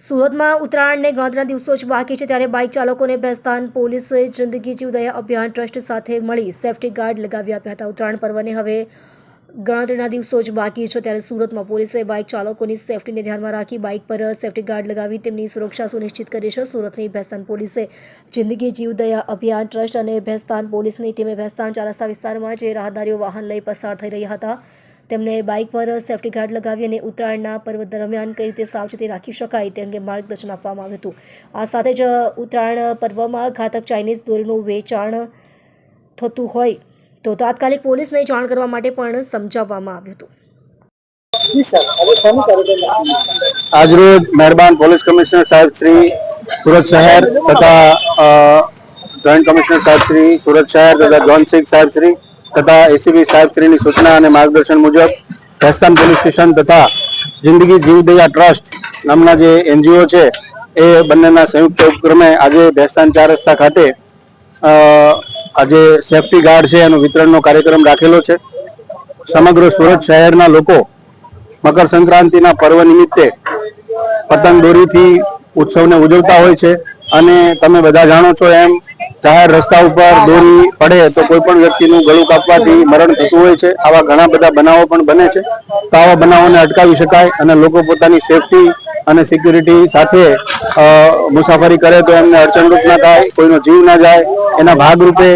સુરતમાં ઉત્તરાયણને ગણતરીના દિવસો જ બાકી છે ત્યારે બાઇક ચાલકોને બેસ્તાન પોલીસે જિંદગી જીવદયા અભિયાન ટ્રસ્ટ સાથે મળી સેફટી ગાર્ડ લગાવી આપ્યા હતા. ઉત્તરાયણ પર્વને હવે ગણતરીના દિવસો જ બાકી છે ત્યારે સુરતમાં પોલીસે બાઇક ચાલકોની સેફટીને ધ્યાનમાં રાખી બાઇક પર સેફટી ગાર્ડ લગાવી તેમની સુરક્ષા સુનિશ્ચિત કરી છે. સુરતની ભેસ્તાન પોલીસે જિંદગી જીવદયા અભિયાન ટ્રસ્ટ અને ભેસ્તાન પોલીસની ટીમે ભેસ્તાન ચારસ્તા વિસ્તારમાં જે રાહદારીઓ વાહન લઈ પસાર થઈ રહ્યા હતા. તેમને બાઇક પર સેફટી ગાર્ડ લગાવી અને ઉત્તરાયણના પર્વ દરમિયાન કઈ રીતે સાવચેતી રાખી શકાય તે અંગે માર્ગદર્શન આપવામાં આવ્યું હતું આ સાથે જ ઉત્તરાયણ પર્વમાં ઘાતક ચાઇનીઝ દોરીનું વેચાણ થતું હોય તો તાત્કાલિક પોલીસને જાણ કરવા માટે પણ સમજાવવામાં આવ્યું હતું? આજરોજ મહેરબાન પોલીસ કમિશનર સાહેબ શ્રી સુરત શહેર તથા જોઈન્ટ કમિશનર સાહેબ શ્રી સુરત શહેર તથા જોન સિંહ સાહેબ શ્રી તથા એસીબી સાહેબશ્રીની સૂચના અને માર્ગદર્શન મુજબ ભેસ્તાન પોલીસ સ્ટેશન તથા જિંદગી જીવદયા ટ્રસ્ટ નામના જે એનજીઓ છે, એ બંનેના સંયુક્ત ઉપક્રમે આજે ભેસ્તાન ચાર રસ્તા ખાતે આજે સેફટી ગાર્ડ છે, એનું વિતરણનો કાર્યક્રમ રાખેલો છે. સમગ્ર સુરત શહેરના લોકો મકર સંક્રાંતિના પર્વ નિમિત્તે પતંગ દોરીથી ઉત્સવને ઉજવતા હોય છે. અને તમે બધા જાણો છો એમ જાહેર રસ્તા ઉપર દોરી પડે તો કોઈ પણ વ્યક્તિનું ગળું કાપવાથી મરણ થતું હોય છે. આવા ઘણા બધા બનાવો પણ બને છે. તો આવા બનાવોને અટકાવી શકાય અને લોકો પોતાની સેફટી અને સિક્યુરિટી સાથે મુસાફરી કરે તો એમને અડચણરૂપ ના થાય કોઈનો જીવ ના જાય. એના ભાગરૂપે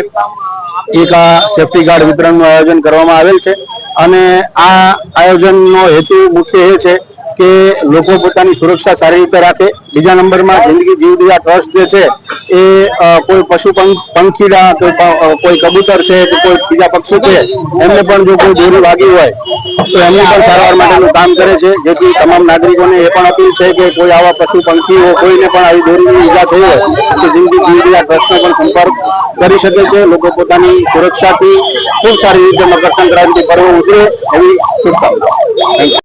એક આ સેફટી ગાર્ડ વિતરણનું આયોજન કરવામાં આવેલ છે. અને આ આયોજનનો હેતુ મુખ્ય એ છે કે લોકો પોતાની સુરક્ષા સારી રીતે રાખે. બીજા નંબરમાં જિંદગી જીવદયા ટ્રસ્ટ જે છે, એ કોઈ પશુ પંખ- પંખીડા, કોઈ કબૂતર છે કે કોઈ બીજા પક્ષી છે, એમને પણ જો કોઈ દોરી વાગી હોય, તો એમની પણ સારવાર માટેનું કામ કરે છે. જેથી તમામ નાગરિકોને એ પણ અપીલ છે કે કોઈ આવા પશુ પંખીઓ કોઈને પણ આવી દોરીની ઈજા થઈ હોય, તો જિંદગી જીવદયા ટ્રસ્ટનો પણ સંપર્ક કરી શકે છે. લોકો પોતાની સુરક્ષાથી ખૂબ સારી રીતે મકર સંક્રાંતિ પર્વ ઉજવે, એવી શુભકામના.